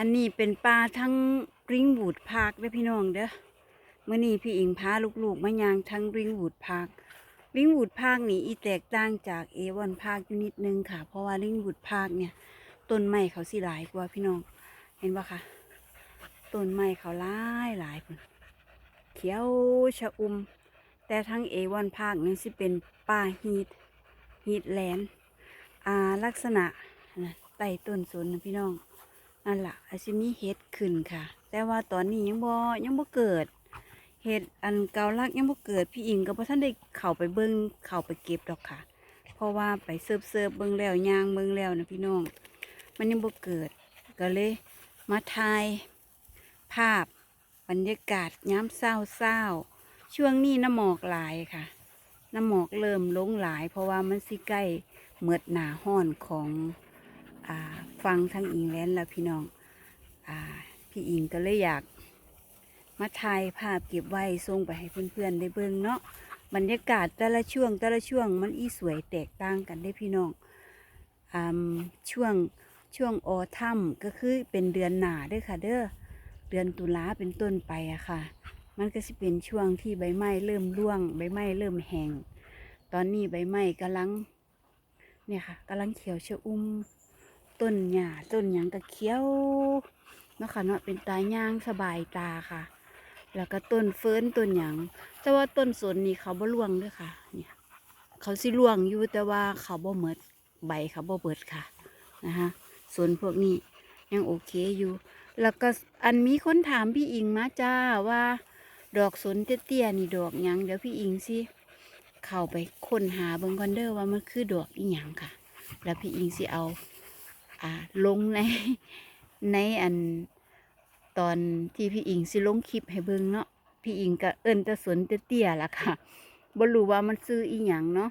อันนี้เป็นปลาทั้งริงบูดพาร์คเด้อพี่น้องเด้อเมื่อนี้พี่อิงพาลูกๆมายางทั้งริงบูดพาร์คริงบูดพาร์คนี่อีแตกต่างจากเอวอนพาร์คอยู่นิดนึงค่ะ เพราะว่าริงบูดพาร์คเนี่ยต้นไม้เขาสิหลายกว่าพี่น้อง เห็นปะคะต้นไม้เขาหลายหลายพุ่นเขียวชะอุ่มแต่ทั้งเอวอนพาร์คนี่สิเป็นป่าฮีดฮีดแลนด์อ่าลักษณะนะไต่ต้นสนนะพี่น้อง นั่นละอาจจะมีเห็ดขึ้นค่ะ แต่ว่าตอนนี้ยังบ่ยังบ่เกิด เห็ดอันเกาลักยังบ่เกิด พี่อิงก็บ่ท่านได้เข้าไปเบิ่งเข้าไปเก็บดอกค่ะ เพราะว่าไปเสิร์ฟเสิร์ฟเบิ่งแล้วย่างเบิ่งแล้วนะพี่น้อง มันยังบ่เกิด ก็เลยมาถ่าย ภาพบรรยากาศย้ำเศร้าเศร้าช่วงนี้น้ำหมอกหลายค่ะ น้ำหมอกเริ่มลงหลาย เพราะว่ามันสิใกล้เมือดหนาห้อนของ ฟังทั้งอิงแลนด์แล้วพี่น้องอพี่อิงก็เลยอยาก มาถ่ายภาพเก็บไว้ส่งไปให้เพื่อนๆได้เบิ่งเนาะบรรยากาศแต่ละช่วงแต่ละช่วงมันอีสวยแตกต่างกันได้พี่น้องอช่วงช่วงออทัมก็คือเป็นเดือนหนาด้อค่ะ เด้อเดือนตุลาเป็นต้นไปอะค่ะ มันก็จะเป็นช่วงที่ใบไม้เริ่มร่วง ใบไม้เริ่มแห้งตอนนี้ใบไม้กำลังเนี่ยค่ะกำลังเขียวชะอุ่ม ต้นหญ้าต้นหยังก็เขียวเนาะค่ะเนาะเป็นตาย่างสบายตาค่ะ แล้วก็ต้นเฟิร์นต้นหยังแต่ว่าต้นสนนี่เขาบ่ร่วงด้วยค่ะ เนี่ย เขาสิร่วงอยู่แต่ว่าเขาบ่เหมดใบเขาบ่เบิดค่ะนะคะสวนพวกนี้ยังโอเคอยู่ แล้วก็อันมีคนถามพี่อิงมาจ้าว่า ดอกสนเตี้ยๆนี่ดอกหยังเดี๋ยวพี่อิงสิเข้าไปค้นหาเบิ่งคอนเดอร์ว่ามันคือดอกอีหยังค่ะ แล้วพี่อิงสิเอา ลงในในอันตอนที่พี่อิงสิลงคลิปให้เบิ่งเนาะพี่อิงก็เอิ้นตะสนเตี้ยๆล่ะค่ะบ่รู้ว่ามันซื้ออีหยังเนาะ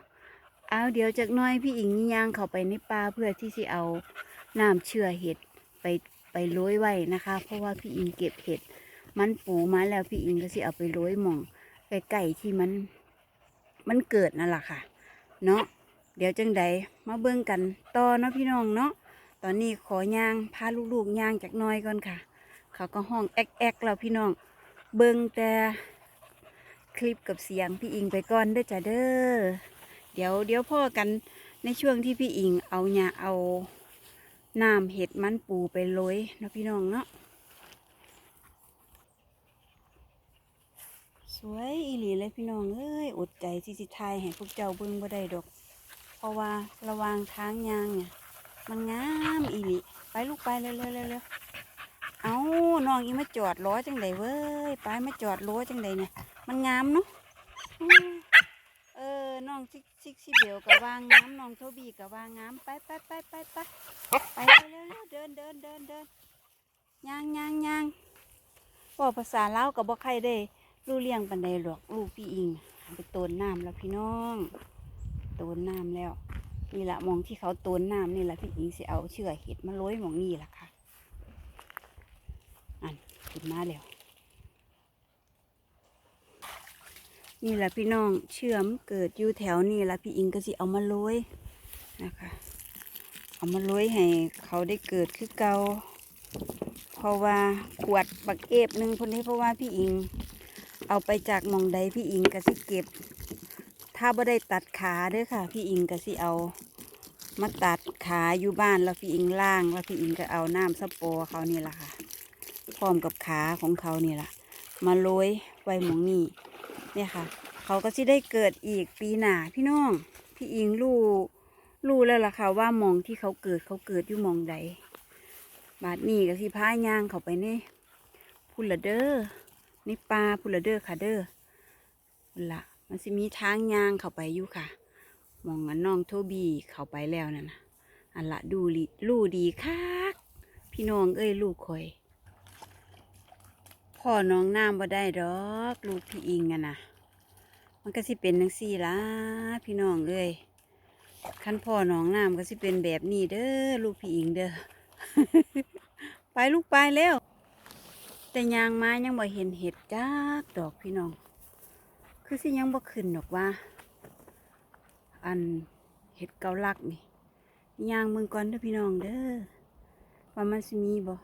เอาเดี๋ยวจากน้อยพี่อิงย่างเข้าไปในป่าเพื่อที่สิเอาน้ำเชื่อเห็ดไปไปโรยไว้นะคะ เพราะว่าพี่อิงเก็บเห็ด มันปูมาแล้วพี่อิงก็สิเอาไปโรยหม่องใกล้ๆที่มันมันเกิดนั่นแหละค่ะ เนาะเดี๋ยวจังใดมาเบิ่งกันต่อเนาะพี่น้องเนาะ ตอนนี้ขอย่างพาลูกๆย่างจากน้อยก่อนค่ะ เขาก็ห้องแอกแอกๆแล้วพี่น้อง เบิ่งแต่คลิปกับเสียงพี่อิงไปก่อนเด้อจ้ะเด้อ เดี๋ยวเดี๋ยวพ่อกันในช่วงที่พี่อิงเอาหญ้าเอาน้ำเห็ดมันปูไปโรยนะพี่น้องเนาะสวยอีหลีเลยพี่น้องเอ้ยอดใจที่สิทายให้พวกเจ้าเบิ่งบ่ได้ดอก เพราะว่าระวางทางยางเนี่ย มันงามอีหลีไปลูกไปเร็วเร็วเร็วเร็วเอาน้องอีมาจอดล้อจังไดเว้ยไปมาจอดล้อจังไดเนี่ย มันงามเนาะเออน้องซิกซิกซิเบลกับวางงามน้องโทบีกับวางงามไปไปไปไปไปไปเร็วเร็วเดินเดินเดินเดินย่างย่างย่างบอกภาษาเลากับบ่ใครได้รู้เลี้ยงปันใดหรอกลูกพี่อิงไปโตนน้ำแล้วพี่น้องโตนน้ำแล้ว นี่แหละมองที่เขาโตนน้ำนี่แหละพี่อิงสิเอาเชือกเห็ดมาโรยมองนี่แหละค่ะอันขึ้นมาแล้วนี่แหละพี่น้องเชื่อมเกิดอยู่แถวนี่แหละพี่อิงก็สิเอามาโรยนะคะ เอามาโรยให้เขาได้เกิดคือเกาเพราะว่าขวดบักเอฟหนึ่งคนนี้เพราะว่าพี่อิง เอาไปจากมองใดพี่อิงก็สิเก็บ ถ้าบ่ได้ตัดขาเด้อค่ะ พี่อิงก็สิเอา มาตัดขาอยู่บ้านแล้วพี่อิงล่างแล้วพี่อิงก็เอาน้ำสปอเขานี่แหละค่ะ พร้อมกับขาของเขานี่แหละมาโรยไว้หมองนี่เนี่ยค่ะ เขาก็สิได้เกิดอีกปีหน้าพี่น้อง พี่อิงรู้รู้แล้วล่ะค่ะว่ามองที่เขาเกิดเขาเกิดอยู่มองใดบาดนี้ก็สิพายย่างเขาไปนี่พุ่นละเด้อนี่ปลาพุนละเด้อค่ะเด้อพุ่นละ มันสิมีทางย่างเข้าไปอยู่ค่ะ มองอันน้องโทบีเข้าไปแล้วนั่นนะอันละดูลู่ดีคักพี่น้องเอ้ยลูกคอย พ่อน้องน้ำบ่ได้ดอกลูกพี่อิงอะนะมันก็สิเป็นนังสี่ละพี่น้องเอ้ยขั้นพ่อน้องน้ำก็สิเป็นแบบนี้เด้อลูกพี่อิงเด้อไปลูกไปแล้ว แต่ยางไม้ยังบ่เห็นเห็ดจักดอกพี่น้อง คือสิยังบ่ขึ้นดอกว่า อันเห็ดเกาลักนี่ยางเมืองก่อนเด้อพี่น้องเด้อว่ามันสิมีบ่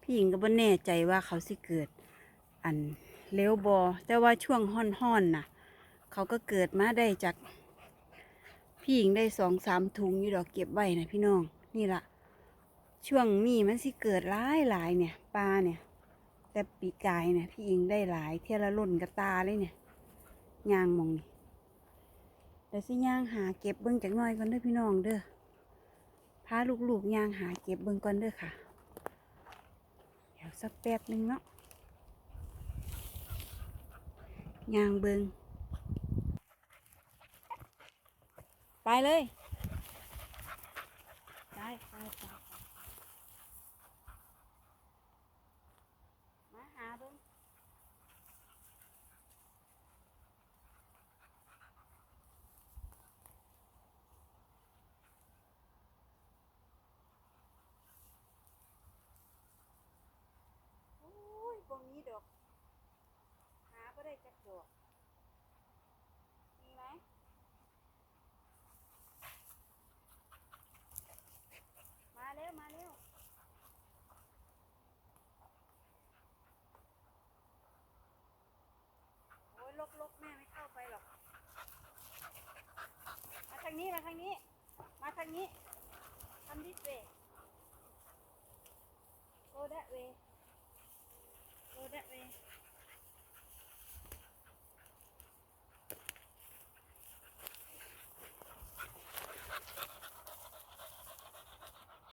พี่หญิงก็บ่แน่ใจว่าเขาสิเกิด อันเร็วบอแต่ว่าช่วงห้อนๆน่ะ เขาก็เกิดมาได้จาก พี่หญิงได้สองสามถุงอยู่ดอกเก็บไว้นะพี่น้องนี่ละช่วงนี้มันสิเกิดหลายหลายเนี่ยปลาเนี่ย แต่ปีกายเนี่ยพี่หญิงได้หลายเท่ยละล่นกระตาเลยเนี่ย ยางมองนี่เดี๋ยวสิย่างหาเก็บเบิ้งจากน้อยก่อนเด้อพี่น้องเด้อพาลูกๆย่างหาเก็บเบิ้งก่อนเด้อค่ะ เดี๋ยวสักแป๊บหนึงเนาะย่างเบิ้งไปเลย ไปไปไปมาหาเบิ้ง โอ้ยบ่มีดอก หาบ่ ได้จักดอกมีไหมมาเร็ว มาเร็วโอ้ยลกๆแม่ไม่เข้าไปหรอก มาทางนี้ มาทางนี้ มาทางนี้ทำดิสเวย์ go that way